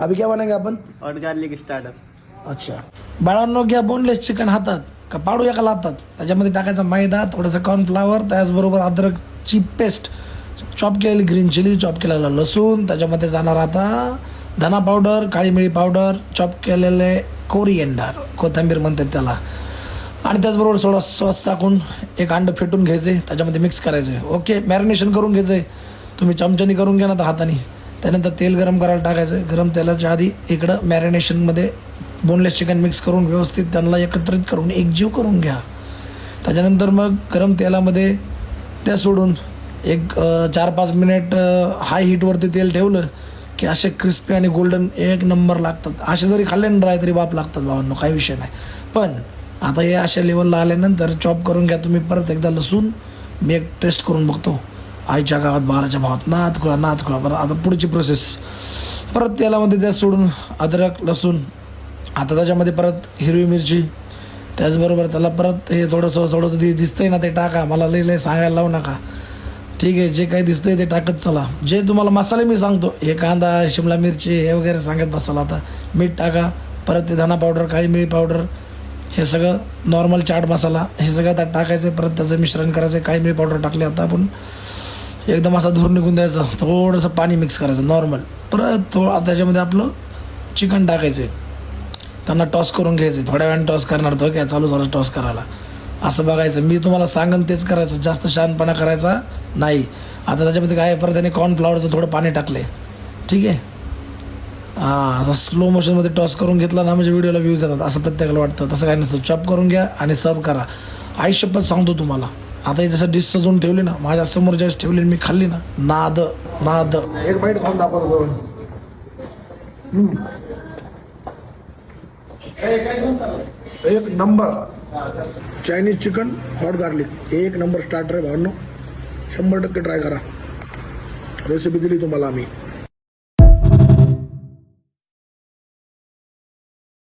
अभी क्या बनाएंगे अपन? और गार्लिक स्टार्टर अच्छा। बाळांनो घ्या बोनलेस चिकन हातात. का पाडू एका लातात? त्याच्यामध्ये टाकायचा मैदा थोडंसं कॉर्नफ्लावर त्याचबरोबर अद्रकची पेस्ट चॉप केलेली ग्रीन चिली चॉप केलेला लसूण. त्याच्यामध्ये जाणार आता धना पावडर काळी मिरी पावडर चॉप केलेले कोरिएंडर कोथिंबीर म्हणतात त्याला. आणि त्याचबरोबर थोडा सॉस टाकून एक अंड फेटून घ्यायचे. त्याच्यामध्ये मिक्स करायचे. ओके मॅरिनेशन करून घ्यायचे. तुम्ही चमच्यानी करून घ्या ना तर हाताने. त्यानंतर तेल गरम करायला टाकायचं. गरम तेलाच्या आधी इकडं मॅरिनेशनमध्ये बोनलेस चिकन मिक्स करून व्यवस्थित त्यांना एकत्रित करून एकजीव करून घ्या. त्याच्यानंतर मग गरम तेलामध्ये त्या सोडून एक चार पाच मिनिट हाय हीटवरती तेल ठेवलं की असे क्रिस्पी आणि गोल्डन एक नंबर लागतात. असे जरी खाल्ले ना ड्राय तरी बाप लागतात भावांनो काही विषय नाही. पण आता हे अशा लेवलला आल्यानंतर चॉप करून घ्या तुम्ही. परत एकदा लसूण मी एक टेस्ट करून बघतो. आईच्या गावात बाराच्या भावात नात खुळा नात खुळा. बरं आता पुढची प्रोसेस परत तेलामध्ये त्या सोडून अद्रक लसूण. आता त्याच्यामध्ये परत हिरवी मिरची. त्याचबरोबर त्याला परत हे थोडंसं थोडंसं ते दिसतंय ना ते टाका. मला लई लई सांगायला लावू नका. ठीक आहे जे काही दिसतंय ते टाकत चला. जे तुम्हाला मसाले मी सांगतो. हे कांदा शिमला मिरची हे वगैरे सांगत बसाल आता. मीठ टाका. परत ते धना पावडर काळी मिरी पावडर हे सगळं नॉर्मल चाट मसाला. हे सगळं त्यात टाकायचं परत त्याचं मिश्रण करायचं काळी मिरी पावडर टाकले आता आपण. एकदम असा धूर निघून द्यायचं. थोडंसं पाणी मिक्स करायचं नॉर्मल परत थोडं त्याच्यामध्ये आपलं चिकन टाकायचं त्यांना टॉस करून घ्यायचे थोड्या वेळाने टॉस करणार तो काय चालू झालं टॉस करायला. असं बघायचं. मी तुम्हाला सांगन तेच करायचं. जास्त शहाणपणा करायचा नाही. आता त्याच्यामध्ये काय परत त्याने कॉर्नफ्लॉवरचं थोडं पाणी टाकले ठीक आहे? हां असं स्लो मोशनमध्ये टॉस करून घेतला ना म्हणजे व्हिडिओला व्ह्यूज येतात. असं प्रत्येकाला वाटतं. तसं काही नसतं. चॉप करून घ्या आणि सर्व करा. आयुष्यपत सांगतो तुम्हाला. आता हे जसं डिश सजवून ठेवली ना माझ्यासमोर ज्यावेळेस ठेवली आणि मी खाल्ली ना नाद नाद. एक बाईट खाऊन दाखवतो एक number Chinese chicken hot garlic एक नंबर स्टार्टर आहे भावनो. शंभर टक्के ट्राय करा. रेसिपी दिली तुम्हाला आम्ही.